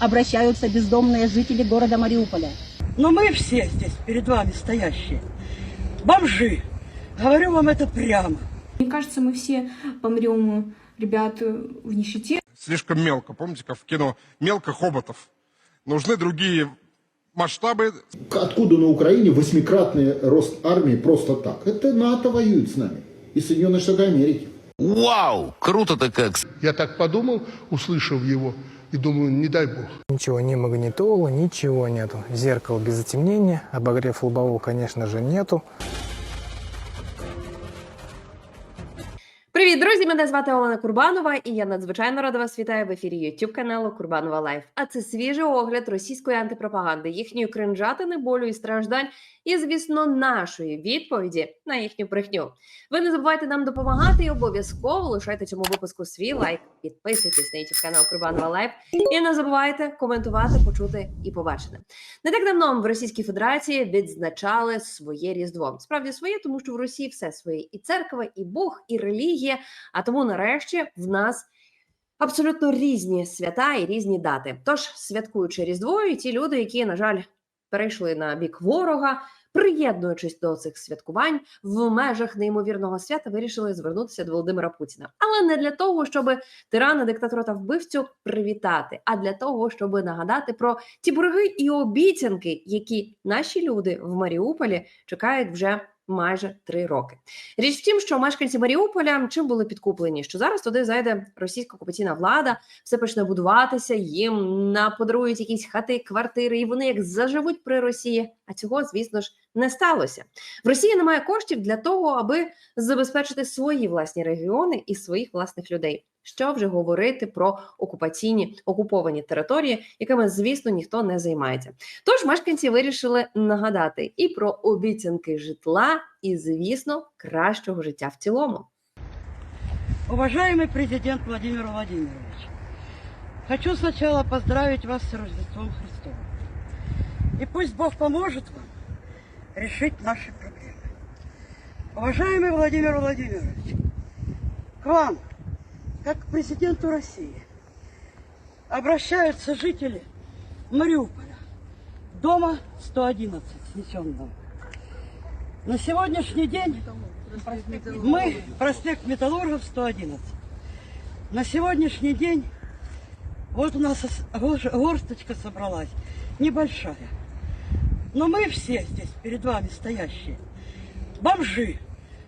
обращаются бездомные жители города Мариуполя. Но мы все здесь перед вами стоящие бомжи. Говорю вам это прямо. Мне кажется, мы все помрем, ребят, в нищете. слишком мелко. Помните, как в кино «Мелко хоботов». Нужны другие масштабы. Откуда на Украине восьмикратный рост армии просто так? Это НАТО воюет с нами и Соединенные Штаты Америки. Вау, круто-то как. Я так подумал, услышав его, и думаю, не дай бог. Ничего, ни магнитола, ничего нету. Зеркало без затемнения, обогрев лобового, конечно же, нету. Привіт, друзі! Мене звати Олена Курбанова, і я надзвичайно рада вас вітаю в ефірі youtube каналу Курбанова Лайф. А це свіжий огляд російської антипропаганди, їхньої кринжатини, болю і страждань, і, звісно, нашої відповіді на їхню брехню. Ви не забувайте нам допомагати і обов'язково лишайте цьому випуску свій лайк, підписуйтесь на youtube канал Курбанова Лайф і не забувайте коментувати, почути і побачити. Не так давно в Російській Федерації відзначали своє різдво. Справді своє, тому що в Росії все своє і церква, і Бог, і релігія. А тому, нарешті, в нас абсолютно різні свята і різні дати. Тож, святкуючи Різдво, і ті люди, які, на жаль, перейшли на бік ворога. Приєднуючись до цих святкувань в межах неймовірного свята, вирішили звернутися до Володимира Путіна, але не для того, щоб тирана, диктатора та вбивцю привітати, а для того, щоб нагадати про ті борги і обіцянки, які наші люди в Маріуполі чекають вже майже три роки. Річ в тім, що мешканці Маріуполя чим були підкуплені, що зараз туди зайде російська окупаційна влада, все почне будуватися, їм наподарують якісь хати, квартири, і вони як заживуть при Росії. А цього, звісно ж, не сталося. В Росії немає коштів для того, аби забезпечити свої власні регіони і своїх власних людей. Що вже говорити про окупаційні окуповані території, якими, звісно, ніхто не займається. Тож мешканці вирішили нагадати і про обіцянки житла, і, звісно, кращого життя в цілому. Уважаемый президент Владимир Владимирович, хочу сначала поздравить вас с Рождеством Христовым. И пусть Бог поможет вам решить наши проблемы. Уважаемый Владимир Владимирович, к вам, как к президенту России, обращаются жители Мариуполя, дома 111 снесенного. На сегодняшний день мы, проспект Металлургов, 111. На сегодняшний день вот у нас горсточка собралась, небольшая. Но мы все здесь перед вами стоящие бомжи.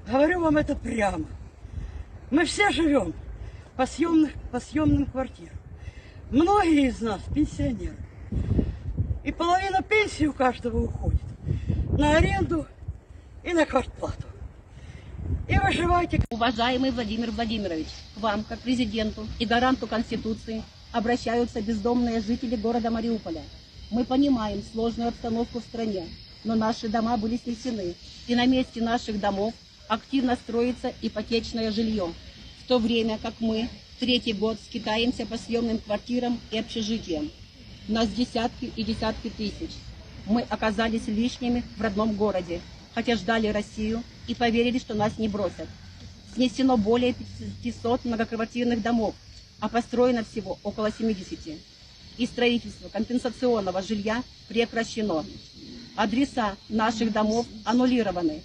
Говорю вам это прямо. Мы все живем по, съемных, по съемным квартирам. Многие из нас пенсионеры. И половина пенсии у каждого уходит на аренду и на квартплату. И выживайте Уважаемый Владимир Владимирович, к вам, как президенту и гаранту Конституции, обращаются бездомные жители города Мариуполя. Мы понимаем сложную обстановку в стране, но наши дома были снесены, и на месте наших домов активно строится ипотечное жилье, в то время как мы третий год скитаемся по съемным квартирам и общежитиям. Нас десятки и десятки тысяч. Мы оказались лишними в родном городе, хотя ждали Россию и поверили, что нас не бросят. Снесено более 500 многоквартирных домов, а построено всего около 70. И строительство компенсационного жилья прекращено. Адреса наших домов аннулированы.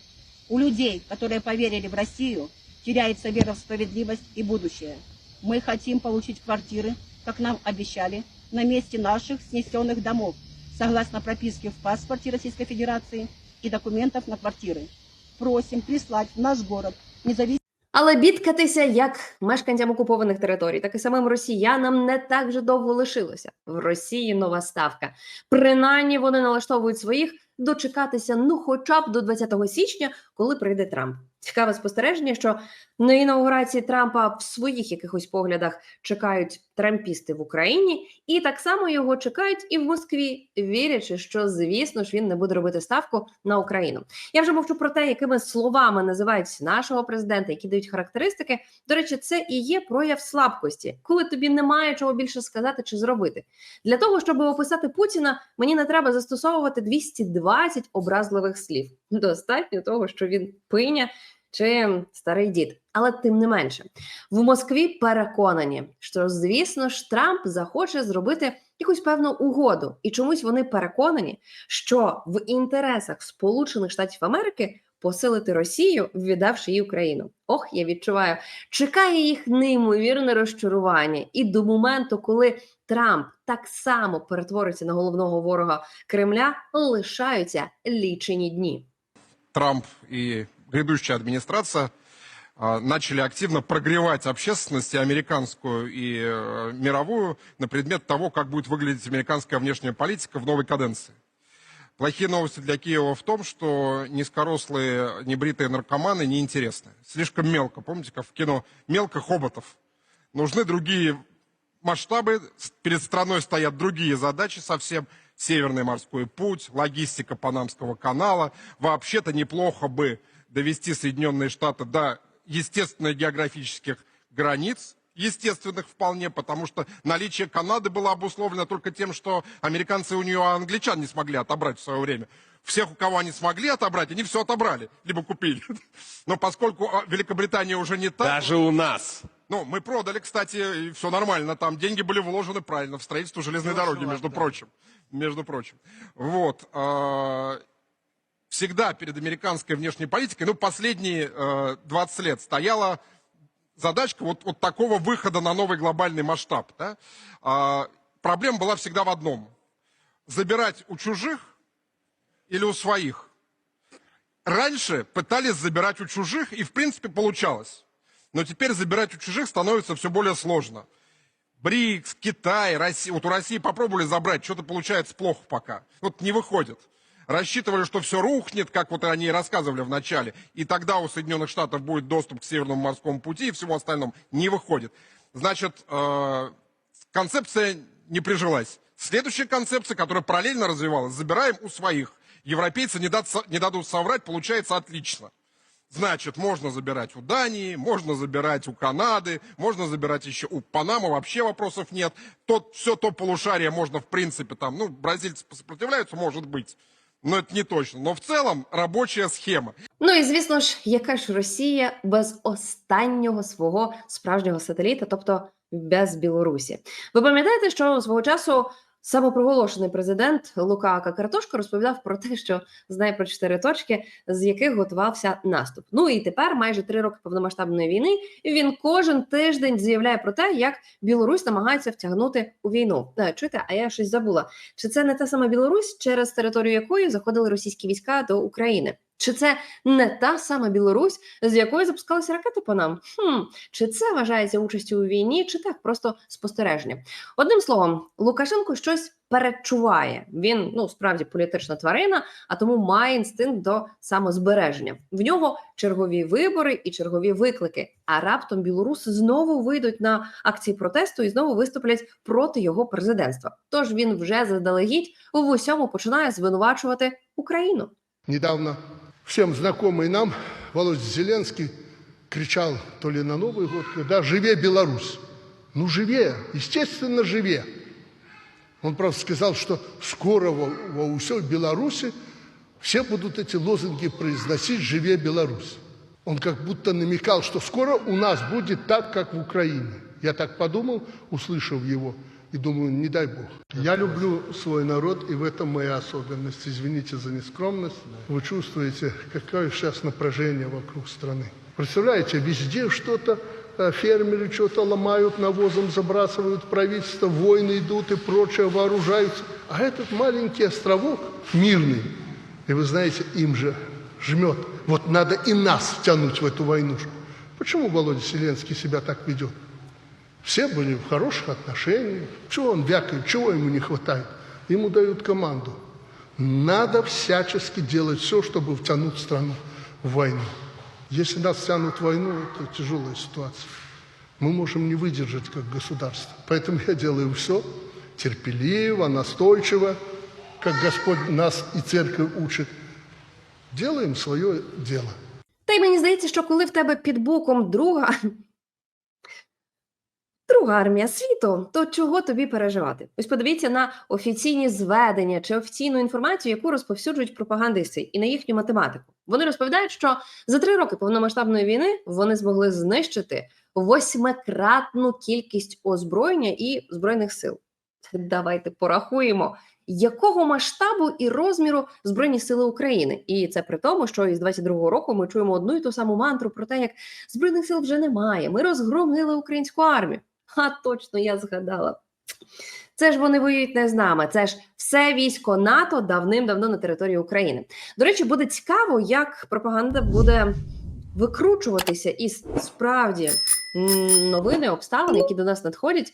У людей, которые поверили в Россию, теряется вера в справедливость и будущее. Мы хотим получить квартиры, как нам обещали, на месте наших снесенных домов, согласно прописке в паспорте Российской Федерации и документов на квартиры. Просим прислать в наш город независимый Але бідкатися як мешканцям окупованих територій, так і самим росіянам не так вже довго лишилося. В Росії нова ставка. Принаймні вони налаштовують своїх дочекатися, ну хоча б до 20 січня, коли прийде Трамп. Цікаве спостереження, що на інаугурації Трампа в своїх якихось поглядах чекають трампісти в Україні, і так само його чекають і в Москві, вірячи, що звісно ж він не буде робити ставку на Україну. Я вже мовчу про те, якими словами називають нашого президента, які дають характеристики. До речі, це і є прояв слабкості, коли тобі немає чого більше сказати чи зробити. Для того щоб описати Путіна, мені не треба застосовувати 220 образливих слів. Достатньо того, що він пиня чи старий дід. Але тим не менше, в Москві переконані, що звісно ж Трамп захоче зробити якусь певну угоду, і чомусь вони переконані, що в інтересах Сполучених Штатів Америки посилити Росію, віддавши їй Україну. Ох, я відчуваю, чекає їх неймовірне розчарування, і до моменту, коли Трамп так само перетвориться на головного ворога Кремля, лишаються лічені дні. Трамп и грядущая администрация а, начали активно прогревать общественность и американскую и э, мировую на предмет того, как будет выглядеть американская внешняя политика в новой каденции. Плохие новости для Киева в том, что низкорослые небритые наркоманы неинтересны. Слишком мелко. Помните, как в кино «Мелко хоботов». Нужны другие масштабы, перед страной стоят другие задачи совсем. Северный морской путь, логистика Панамского канала. Вообще-то неплохо бы довести Соединенные Штаты до естественных географических границ, естественных вполне, потому что наличие Канады было обусловлено только тем, что американцы у нее англичан не смогли отобрать в свое время. Всех, у кого они смогли отобрать, они все отобрали, либо купили. Но поскольку а, Великобритания уже не та... Даже у нас. Ну, мы продали, кстати, и все нормально. Там деньги были вложены правильно в строительство железной дороги, между прочим. Между прочим. Вот. Всегда перед американской внешней политикой, ну, последние э, 20 лет стояла задачка вот, вот такого выхода на новый глобальный масштаб. Да? А, Проблема была всегда в одном. Забирать у чужих или у своих. Раньше пытались забирать у чужих, и в принципе получалось. Но теперь забирать у чужих становится все более сложно. БРИКС, Китай, Россия. Вот у России попробовали забрать, что-то получается плохо пока. Вот не выходит. Рассчитывали, что все рухнет, как вот они и рассказывали в начале. И тогда у Соединенных Штатов будет доступ к Северному морскому пути и всему остальному. Не выходит. Значит, э, концепция не прижилась. Следующая концепция, которая параллельно развивалась, забираем у своих. Европейцы не, дад- не дадут соврать, получается отлично. Значит, можно забирать у Дании, можно забирать у Канады, можно забирать еще у Панамы, вообще вопросов нет. Тот, все то полушарие можно, в принципе, там, ну, бразильцы сопротивляются, может быть, но это не точно. Но в целом рабочая схема. Ну і звісно ж, яка ж Росія без останнього свого справжнього сателіта, тобто без Білорусі. Ви пам'ятаєте, що свого часу самопроголошений президент Лукака Картошко розповідав про те, що знає про чотири точки, з яких готувався наступ. Ну і тепер, майже три роки повномасштабної війни, він кожен тиждень заявляє про те, як Білорусь намагається втягнути у війну. Е, Чуєте, а я щось забула. Чи це не та сама Білорусь, через територію якої заходили російські війська до України? Чи це не та сама Білорусь, з якої запускалися ракети по нам? Хм, чи це вважається участю у війні, чи так просто спостереження? Одним словом, Лукашенко щось перечуває. Він ну справді політична тварина, а тому має інстинкт до самозбереження. В нього чергові вибори і чергові виклики. А раптом білоруси знову вийдуть на акції протесту і знову виступлять проти його президентства. Тож він вже заздалегідь в усьому починає звинувачувати Україну. Недавно всем знакомый нам Володя Зеленский кричал то ли на Новый год, когда «Живе Беларусь!» Ну, живе, естественно, живе. Он просто сказал, что скоро во, во всей Беларуси все будут эти лозунги произносить «Живе Беларусь!» Он как будто намекал, что скоро у нас будет так, как в Украине. Я так подумал, услышав его, И думаю, не дай Бог. Я люблю свой народ, и в этом моя особенность. Извините за нескромность. Вы чувствуете, какое сейчас напряжение вокруг страны. Представляете, везде что-то, э, фермеры что-то ломают, навозом забрасывают, правительство, войны идут и прочее, вооружаются. А этот маленький островок мирный, и вы знаете, им же жмет. Вот надо и нас втянуть в эту войнушку. Почему Володя Зеленский себя так ведет? Все были в хороших отношениях. Чего он вякает, чего ему не хватает? Ему дают команду. Надо всячески делать все, чтобы втянуть страну в войну. Если нас тянут в войну, это тяжелая ситуация. Мы можем не выдержать как государство. Поэтому я делаю все терпеливо, настойчиво, как Господь нас и церковь учит. Делаем свое дело. Та й мені здається, що коли в тебе під боком друга. Друга армія світу, то чого тобі переживати? Ось подивіться на офіційні зведення чи офіційну інформацію, яку розповсюджують пропагандисти, і на їхню математику. Вони розповідають, що за три роки повномасштабної війни вони змогли знищити восьмикратну кількість озброєння і збройних сил. Давайте порахуємо, якого масштабу і розміру Збройні сили України. І це при тому, що із 22-го року ми чуємо одну і ту саму мантру про те, як збройних сил вже немає. Ми розгромили українську армію. А точно я згадала. Це ж вони воюють не з нами. Це ж все військо НАТО давним-давно на території України. До речі, буде цікаво, як пропаганда буде викручуватися із справді новини, обставини, які до нас надходять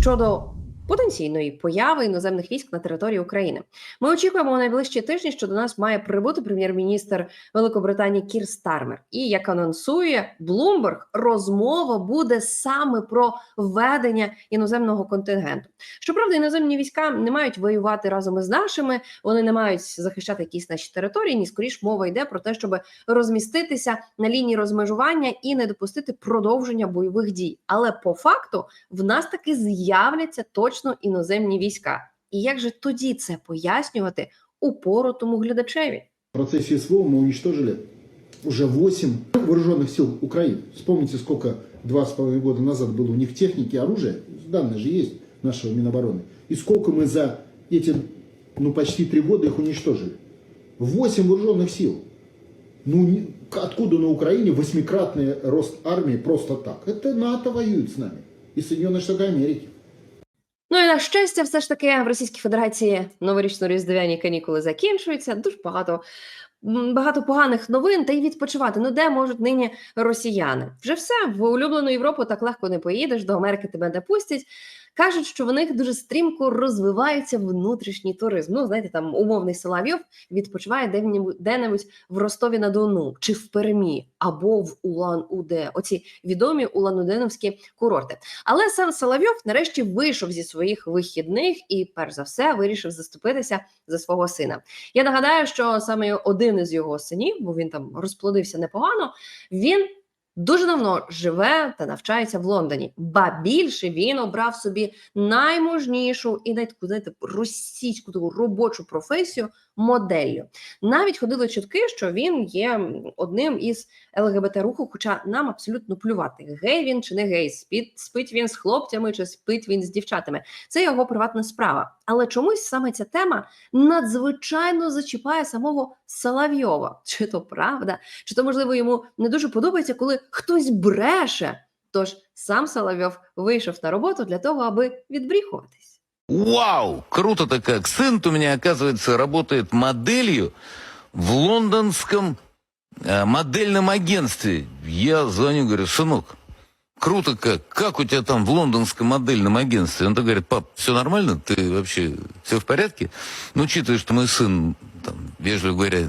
щодо потенційної появи іноземних військ на території України. Ми очікуємо у найближчі тижні, що до нас має прибути прем'єр-міністр Великобританії Кір Стармер. І як анонсує Блумберг, розмова буде саме про введення іноземного контингенту. Щоправда, іноземні війська не мають воювати разом із нашими, вони не мають захищати якісь наші території. Ні, скоріш мова йде про те, щоб розміститися на лінії розмежування і не допустити продовження бойових дій. Але по факту в нас таки з'являться точно іноземні війська. І як же тоді це пояснювати упоротому глядачеві? В процессе СВО мы уничтожили уже 8 вооруженных сил Украины. Вспомните, сколько два с половиной года назад было у них техники, оружия. Данные же есть нашего Минобороны. И сколько мы за эти, ну, почти три года их уничтожили. 8 вооруженных сил. Ну, не- откуда на Украине восьмикратный рост армии просто так? Это НАТО воюет с нами. И Соединенные Штаты Америки. Ну і на щастя, все ж таки в Російській Федерації новорічно-різдвяні канікули закінчуються. Дуже багато. Багато поганих новин та й відпочивати. Ну де можуть нині росіяни? Вже все в улюблену Європу так легко не поїдеш. До Америки тебе не пустять. Кажуть, що в них дуже стрімко розвивається внутрішній туризм. Ну знаєте, там умовний Соловйов відпочиває де-небудь в Ростові на Дону чи в Пермі або в Улан-Уде. Оці відомі улан-уденовські курорти. Але сам Соловйов нарешті вийшов зі своїх вихідних і, перш за все, вирішив заступитися за свого сина. Я нагадаю, що саме один із його синів, бо він там розплодився непогано. Він дуже давно живе та навчається в Лондоні. Ба більше він обрав собі найможнішу і навіть знаєте, російську таку робочу професію моделлю. Навіть ходили чутки, що він є одним із ЛГБТ руху, хоча нам абсолютно плювати, гей він чи не гей, спить, спить він з хлопцями чи спить він з дівчатами. Це його приватна справа. Але чомусь саме ця тема надзвичайно зачіпає самого Соловйова. Чи то правда, чи то можливо йому не дуже подобається, коли хтось бреше. Тож сам Соловйов вийшов на роботу для того, аби відбріхуватись. Вау, круто-то как. сын у меня, оказывается, работает моделью в лондонском э, модельном агентстве. Я звоню, говорю, сынок, круто как. Как у тебя там в лондонском модельном агентстве? Он так говорит, пап, все нормально? Ты вообще, все в порядке? Ну, учитывая, что мой сын, там, вежливо говоря,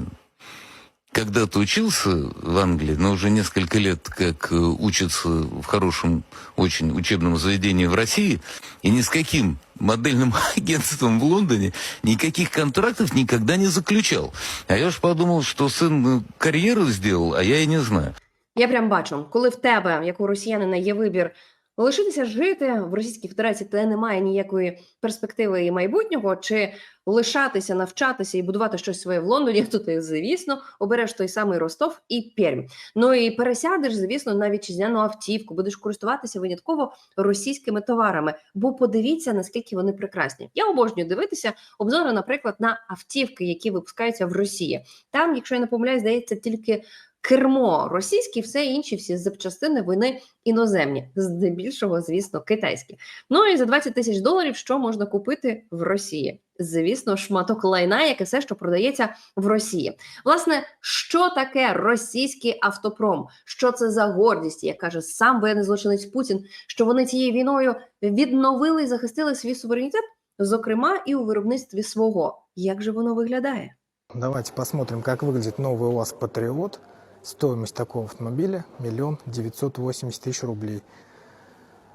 когда-то учился в Англии, но уже несколько лет как э, учится в хорошем очень учебном заведении в России, и ни с каким модельным агентством в Лондоне никаких контрактов никогда не заключал. А я уж подумал, что сын э, карьеру сделал, а я и не знаю. Я прям бачу, коли в тебе, як у росіянина, є вибір лишитися жити в Російській Федерації, де немає ніякої перспективи і майбутнього, чи лишатися, навчатися і будувати щось своє в Лондоні, то ти, звісно, обереш той самий Ростов і Пермь. Ну і пересядеш, звісно, на вітчизняну автівку, будеш користуватися винятково російськими товарами. Бо подивіться, наскільки вони прекрасні. Я обожнюю дивитися обзори, наприклад, на автівки, які випускаються в Росії. Там, якщо я не помиляюсь, здається, тільки кермо російське, все інші всі запчастини вони іноземні, здебільшого, звісно, китайські. Ну і за 20 тисяч доларів що можна купити в Росії? Звісно, шматок лайна, яке все, що продається в Росії. Власне, що таке російський автопром? Що це за гордість, як каже сам воєнний злочинець Путін, що вони цією війною відновили і захистили свій суверенітет, зокрема і у виробництві свого. Як же воно виглядає? Давайте посмотрим, как выглядит новый УАЗ «Патриот». Стоимость такого автомобиля – миллион девятьсот восемьдесят тысяч рублей.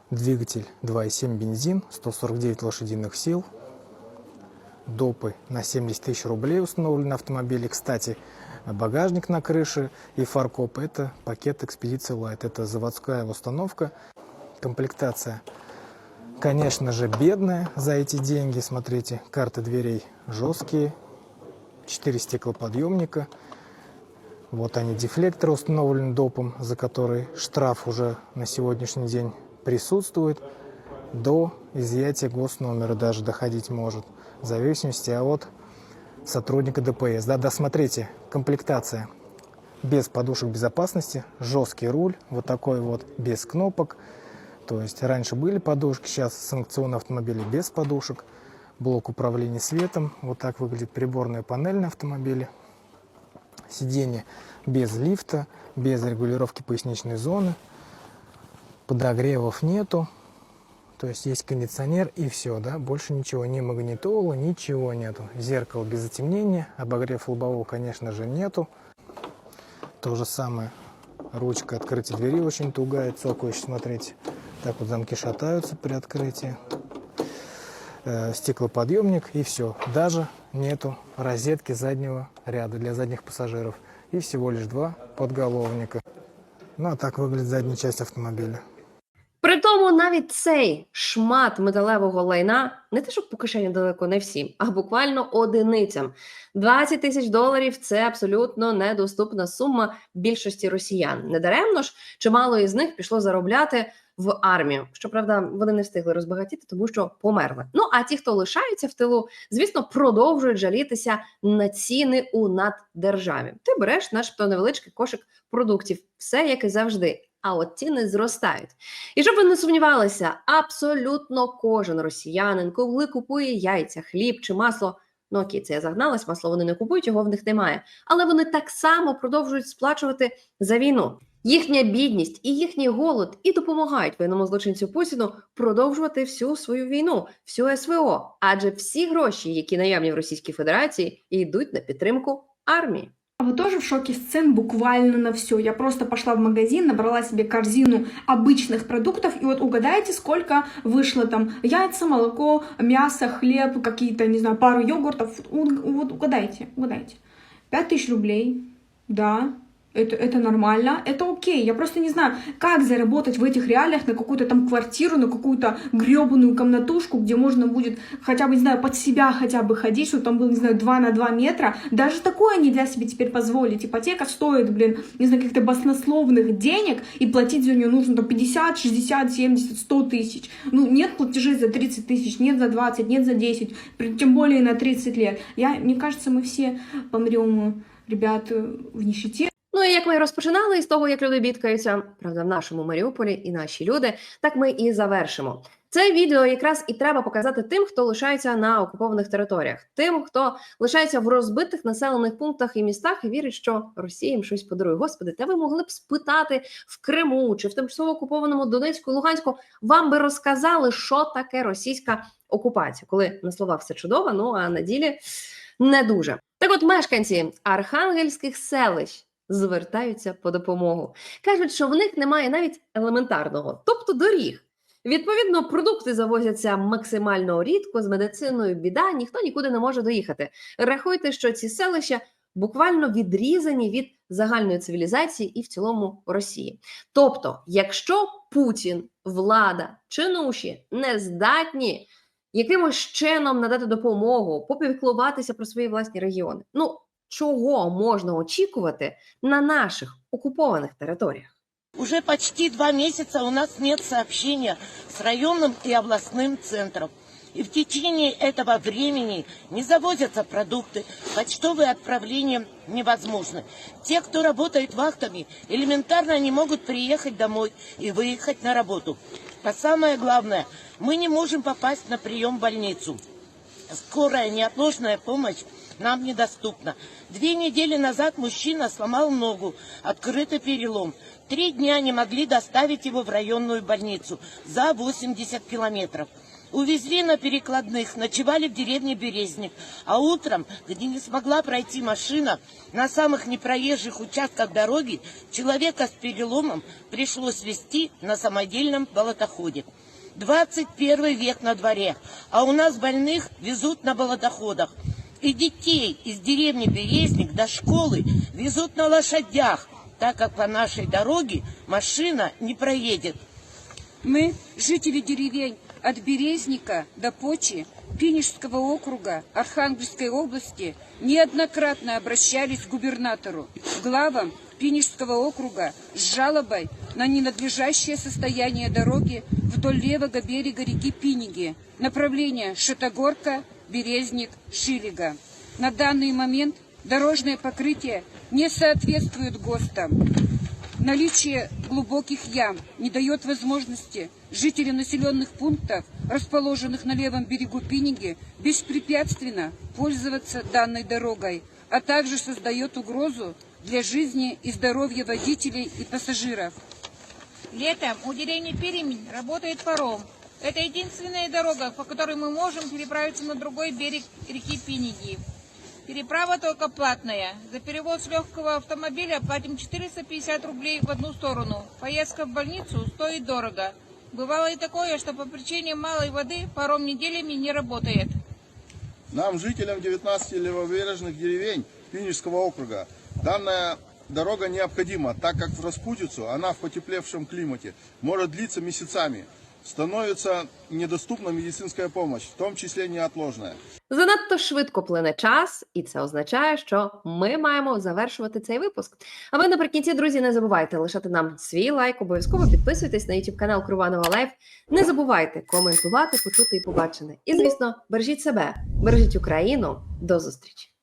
Двигатель 2.7 бензин, 149 лошадиных сил. Допы на 70 тысяч рублей установлены на автомобиле. Кстати, багажник на крыше и фаркоп – это пакет «Экспедиция Лайт». Это заводская установка. Комплектация, конечно же, бедная за эти деньги. Смотрите, карты дверей жесткие, 4 стеклоподъемника. Вот они, дефлекторы установлены допом, за который штраф уже на сегодняшний день присутствует. до изъятия госномера даже доходить может, в зависимости от сотрудника ДПС. Да, да, смотрите, комплектация без подушек безопасности, жесткий руль, вот такой вот, без кнопок. То есть раньше были подушки, сейчас санкционные автомобили без подушек. Блок управления светом, вот так выглядит приборная панель на автомобиле. Сиденье без лифта, без регулировки поясничной зоны. Подогревов нету. То есть есть кондиционер и все, да, больше ничего, ни магнитола, ничего нету. Зеркало без затемнения, обогрев лобового, конечно же, нету. То же самое, ручка открытия двери очень тугая, цокающая, смотрите. Так вот замки шатаются при открытии. Э, стеклоподъемник и все. Даже нету розетки заднего ряда для задних пассажиров. И всего лишь два подголовника. Ну а так выглядит задняя часть автомобиля. При тому навіть цей шмат металевого лайна не те, щоб по кишені далеко не всім, а буквально одиницям. 20 тисяч доларів це абсолютно недоступна сума більшості росіян. Недаремно ж чимало із них пішло заробляти в армію. Щоправда, вони не встигли розбагатіти, тому що померли. Ну а ті, хто лишаються в тилу, звісно, продовжують жалітися на ціни у наддержаві. Ти береш, начебто, невеличкий кошик продуктів, все як і завжди. А от ціни зростають. І щоб ви не сумнівалися, абсолютно кожен росіянин, коли купує яйця, хліб чи масло. Ну окей, це я загналась, масло вони не купують, його в них немає. Але вони так само продовжують сплачувати за війну. Їхня бідність і їхній голод і допомагають воєнному злочинцю Путіну продовжувати всю свою війну, всю СВО. Адже всі гроші, які наявні в Російській Федерації, йдуть на підтримку армії. А вы тоже в шоке с цен буквально на все. Я просто пошла в магазин, набрала себе корзину обычных продуктов, и вот угадайте, сколько вышло там яйца, молоко, мясо, хлеб, какие-то, не знаю, пару йогуртов. У- Вот угадайте, угадайте. 5000 рублей, да, это, это нормально, это окей. Я просто не знаю, как заработать в этих реалиях на какую-то там квартиру, на какую-то гребаную комнатушку, где можно будет хотя бы, не знаю, под себя хотя бы ходить, чтобы там было, не знаю, 2 на 2 метра. Даже такое нельзя себе теперь позволить. Ипотека стоит, блин, не знаю, каких-то баснословных денег, и платить за нее нужно там 50, 60, 70, 100 тысяч. Ну, нет платежей за 30 тысяч, нет за 20, нет за 10, при- тем более на 30 лет. Я, мне кажется, мы все помрем, ребят, в нищете. Як ми розпочинали із того, як люди бідкаються, правда, в нашому Маріуполі і наші люди, так ми і завершимо. Це відео якраз і треба показати тим, хто лишається на окупованих територіях, тим, хто лишається в розбитих населених пунктах і містах і вірить, що Росія їм щось подарує. Господи, та ви могли б спитати в Криму чи в тимчасово окупованому Донецьку і Луганську. Вам би розказали, що таке російська окупація, коли на словах все чудово, ну а на ділі не дуже. Так, от мешканці архангельських селищ звертаються по допомогу. Кажуть, що в них немає навіть елементарного, тобто доріг. Відповідно, продукти завозяться максимально рідко, з медициною біда, ніхто нікуди не може доїхати. Рахуйте, що ці селища буквально відрізані від загальної цивілізації і в цілому Росії. Тобто, якщо Путін, влада, чинуші не здатні якимось чином надати допомогу, попіклуватися про свої власні регіони, ну чого можна очікувати на наших окупованих територіях? Уже почти два месяца у нас нет сообщения с районным и областным центром. И в течение этого времени не завозятся продукты, почтовые отправления невозможны. Те, кто работает вахтами, элементарно не могут приехать домой и выехать на работу. А самое главное, мы не можем попасть на прием в больницу. Скорая неотложная помощь нам недоступна. Две недели назад мужчина сломал ногу, открытый перелом. Три дня не могли доставить его в районную больницу за 80 километров. Увезли на перекладных, ночевали в деревне Березник. А утром, где не смогла пройти машина, на самых непроезжих участках дороги человека с переломом пришлось везти на самодельном болотоходе. 21 век на дворе, а у нас больных везут на болотоходах. И детей из деревни Березник до школы везут на лошадях, так как по нашей дороге машина не проедет. Мы, жители деревень от Березника до Почи, Пинежского округа Архангельской области, неоднократно обращались к губернатору, главам Пинежского округа с жалобой на ненадлежащее состояние дороги вдоль левого берега реки Пиниги, направление Шатогорка, Березник, Шилига. На данный момент дорожное покрытие не соответствует ГОСТам. Наличие глубоких ям не дает возможности жителям населенных пунктов, расположенных на левом берегу Пиниги, беспрепятственно пользоваться данной дорогой, а также создает угрозу для жизни и здоровья водителей и пассажиров. Летом у деревни Перемень работает паром. Это единственная дорога, по которой мы можем переправиться на другой берег реки Пиниги. Переправа только платная. За перевоз легкого автомобиля платим 450 рублей в одну сторону. Поездка в больницу стоит дорого. Бывало и такое, что по причине малой воды паром неделями не работает. Нам, жителям 19 левобережных деревень Пинежского округа, данная дорога необходима, так как в распутицу она в потеплевшем климате может длиться месяцами. Становится недоступна медицинская помощь, в том числе неотложная. Занадто швидко плине час, і це означає, що ми маємо завершувати цей випуск. А ви наприкінці, друзі, не забувайте лишати нам свій лайк, обов'язково підписуйтесь на YouTube канал Курбанова Лайф. Не забувайте коментувати, почути і побачене. І звісно, бережіть себе, бережіть Україну. До зустрічі!